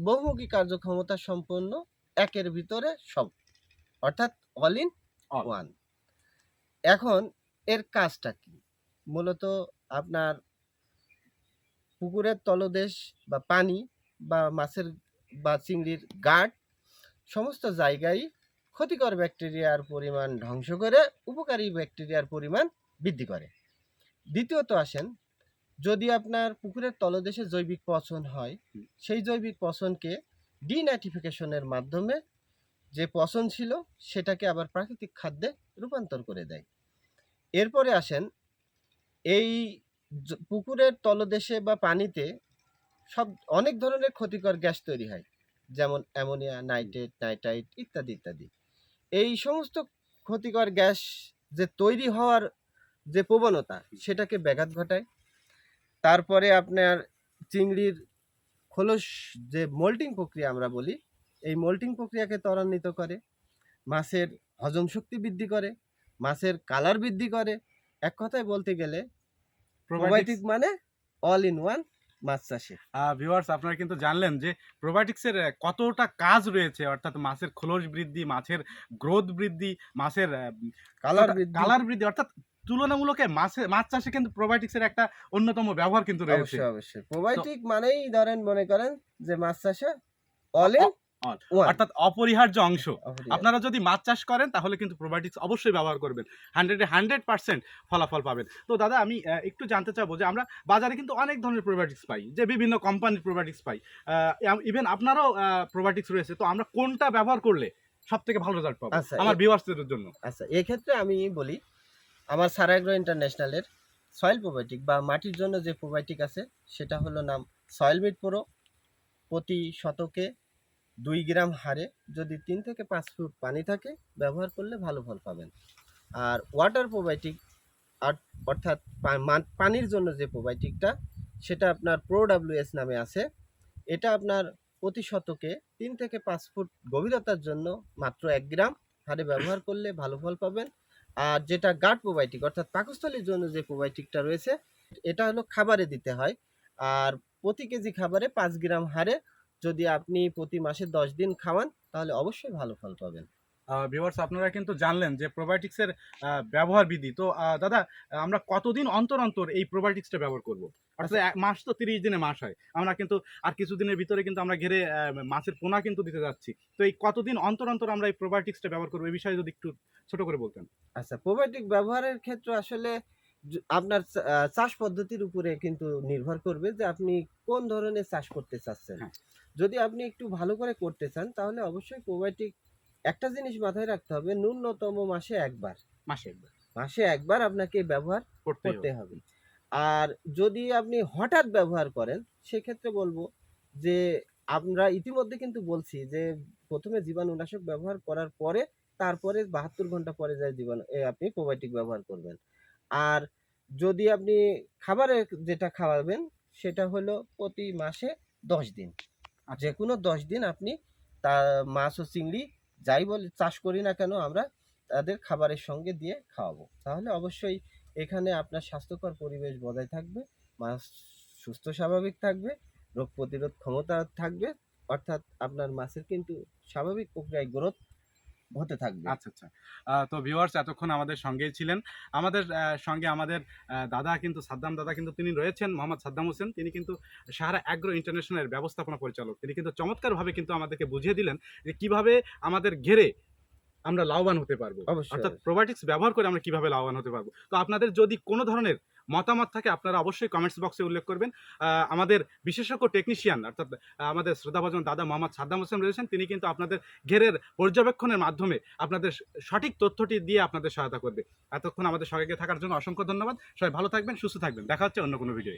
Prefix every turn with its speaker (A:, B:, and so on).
A: বহুমুখী কার্যক্ষমতা সম্পন্ন একের ভিতরে সব অর্থাৎ অল ইন ওয়ান এখন এর কাজটা কি? মূলত আপনার পুকুরের তলদেশ বা পানি বা মাছের বা চিংড়ির গাঢ় সমস্ত জায়গায় ক্ষতিকর ব্যাকটেরিয়ার পরিমাণ ধ্বংস করে উপকারী ব্যাকটেরিয়ার পরিমাণ বৃদ্ধি করে। দ্বিতীয়ত আসেন যদি আপনার পুকুরের তলদেশে জৈবিক পচন হয় সেই জৈবিক পচনকে ডিনাইট্রিফিকেশনের মাধ্যমে যে পচন ছিল সেটাকে আবার প্রাকৃতিক খাদ্যে রূপান্তর করে দেয়। এরপরে আসেন এই পুকুরের তলদেশে বা পানিতে সব অনেক ধরনের ক্ষতিকর গ্যাস তৈরি হয় যেমন অ্যামোনিয়া নাইট্রেট নাইট্রাইট ইত্যাদি ইত্যাদি। এই সমস্ত ক্ষতিকর গ্যাস যে তৈরি হওয়ার যে প্রবণতা সেটাকে ব্যাঘাত ঘটায়। তারপরে আপনার চিংড়ির খোলস যে মোল্টিং প্রক্রিয়া আমরা বলি এই মোল্টিং প্রক্রিয়াকে ত্বরান্বিত করে। মাছের হজম শক্তি বৃদ্ধি করে মাছের কালার বৃদ্ধি করে। এক কথায় বলতে গেলে প্রোবায়োটিক মানে অল ইন ওয়ান মাছ চাষে।
B: ভিউয়ার্স আপনারা কিন্তু জানলেন যে প্রোবায়োটিক্সের কতটা কাজ রয়েছে অর্থাৎ মাছের খোলস বৃদ্ধি মাছের গ্রোথ বৃদ্ধি মাছের
A: কালার
B: কালার বৃদ্ধি অর্থাৎ তুলনামূলক মাছে মাছ চাষে কিন্তু প্রোবায়োটিক্সের একটা অন্যতম ব্যবহার কিন্তু রয়েছে।
A: অবশ্যই অবশ্যই। প্রোবায়োটিক মানেই ধরেন মনে করেন যে মাছ চাষে অল ইন
B: অর্থাৎ অপরিহার্য অংশ। আপনারা যদি মাছ চাষ করেন তাহলে কিন্তু প্রোবায়োটিক্স অবশ্যই ব্যবহার করবেন। হান্ড্রেডে হান্ড্রেড পার্সেন্ট ফলাফল পাবেন। তো দাদা আমি একটু জানতে চাবো যে আমরা বাজারে কিন্তু অনেক ধরনের প্রোবায়োটিক্স পাই যে বিভিন্ন কোম্পানির প্রোবায়োটিক্স পাই। ইভেন আপনারও প্রোবায়োটিক্স রয়েছে। তো আমরা কোনটা ব্যবহার করলে সব থেকে ভালো রেজাল্ট পাবো
A: আচ্ছা,
B: আমার ভিউয়ার্সদের জন্য?
A: আচ্ছা এক্ষেত্রে আমি বলি আমার সারাগ্রো ইন্টারন্যাশনালের সয়েল প্রোবায়োটিক বা মাটির জন্য যে প্রোবায়োটিক আছে, সেটা হলো নাম সয়েল মিট প্রো। প্রতি শতকে দুই গ্রাম হারে যদি তিন থেকে পাঁচ ফুট পানি থাকে, ব্যবহার করলে ভালো ফল পাবেন। আর ওয়াটার প্রোবায়োটিক অর্থাৎ পানির জন্য যে প্রোবায়োটিকটা, সেটা আপনার প্রো ডাব্লিউএস নামে আছে। এটা আপনার প্রতি শতকে তিন থেকে পাঁচ ফুট গভীরতার জন্য মাত্র এক গ্রাম হারে ব্যবহার করলে ভালো ফল পাবেন। আর যেটা গার্ড প্রোবায়োটিক অর্থাৎ পাকস্থলীর জন্য যে প্রোবায়োটিকটা রয়েছে, এটা হলো খাবারে দিতে হয়। আর প্রতি কেজি খাবারে পাঁচ গ্রাম হারে যদি আপনি প্রতি মাসে দশ দিন খাওয়ান, তাহলে অবশ্যই ভালো ফল পাবেন।
B: ভিউয়ার্স আপনারা কিন্তু জানলেন যে প্রোবায়োটিক্সের ব্যবহার বিধি। তো দাদা আমরা কতদিন অন্তর অন্তর এই প্রোবায়োটিক্সটা ব্যবহার করব? অর্থাৎ মাস তো তিরিশ দিনে মাস হয়। আমরা কিন্তু আর কিছুদিনের ভিতরে কিন্তু আমরা ঘেরে মাছের পোনা কিন্তু দিতে যাচ্ছি। তো এই কতদিন অন্তর অন্তর আমরা এই প্রোবায়োটিক্সটা ব্যবহার করব? এই বিষয়ে যদি একটু ছোট করে বলতেন।
A: আচ্ছা প্রোবায়োটিক ব্যবহারের ক্ষেত্রে আসলে আপনার চাষ পদ্ধতির উপরে কিন্তু নির্ভর করবে যে আপনি কোন ধরনের চাষ করতে চাচ্ছেন।
B: হ্যাঁ।
A: যদি আপনি একটু ভালো করে করতে চান তাহলে অবশ্যই প্রোবায়োটিক একটা জিনিস মাথায় রাখতে হবে ন্যূনতম মাসে একবার।
B: মাসে একবার।
A: মাসে একবার আপনাকে ব্যবহার
B: করতে
A: হবে। আর যদি আপনি হঠাৎ ব্যবহার করেন সেক্ষেত্রে বলব যে আমরা ইতিমধ্যে কিন্তু বলছি যে প্রথমে জীবাণুনাশক ব্যবহার করার পরে তারপরে বাহাত্তর ঘণ্টা পরে যায় জীবাণু আপনি প্রোবায়োটিক ব্যবহার করবেন। আর যদি আপনি খাবারে যেটা খাওয়াবেন সেটা হলো প্রতি মাসে দশ দিন।
B: আচ্ছা।
A: যে কোনো দশ দিন আপনি তা মাছ ও চিংড়ি যাই বলে, চাষ করি না কেন, আমরা তাদের খাবারের সঙ্গে দিয়ে খাওয়াবো। তাহলে অবশ্যই এখানে আপনার স্বাস্থ্যকর পরিবেশ বজায় থাকবে, মাছ সুস্থ স্বাভাবিক থাকবে, রোগ প্রতিরোধ ক্ষমতা থাকবে, অর্থাৎ আপনার মাছের কিন্তু স্বাভাবিক প্রক্রিয়ায় গ্রোথ হতে থাকবে।
B: আচ্ছা আচ্ছা। তো ভিউয়ার্স এতক্ষণ আমাদের সঙ্গেই ছিলেন। আমাদের সঙ্গে আমাদের দাদা কিন্তু সাদ্দাম দাদা কিন্তু তিনি রয়েছেন মোহাম্মদ সাদ্দাম হোসেন। তিনি কিন্তু সাহারা অ্যাগ্রো ইন্টারন্যাশনালের ব্যবস্থাপনা পরিচালক। তিনি কিন্তু চমৎকারভাবে কিন্তু আমাদেরকে বুঝিয়ে দিলেন যে কীভাবে আমাদের ঘেরে আমরা লাভবান হতে পারব। অর্থাৎ। প্রোবায়োটিক্স ব্যবহার করে আমরা কীভাবে লাভবান হতে পারব। তো আপনাদের যদি কোনো ধরনের মতামত থাকে, আপনারা অবশ্যই কমেন্টস বক্সে উল্লেখ করবেন। আমাদের বিশেষজ্ঞ টেকনিশিয়ান অর্থাৎ আমাদের শ্রদ্ধাভাজন দাদা মোহাম্মদ সাদ্দাম হোসেন রয়েছেন, তিনি কিন্তু আপনাদের ঘেরের পর্যবেক্ষণের মাধ্যমে আপনাদের সঠিক তথ্যটি দিয়ে আপনাদের সহায়তা করবে। এতক্ষণ আমাদের সঙ্গে থাকার জন্য অসংখ্য ধন্যবাদ। সবাই ভালো থাকবেন, সুস্থ থাকবেন। দেখা হচ্ছে অন্য কোনো ভিডিও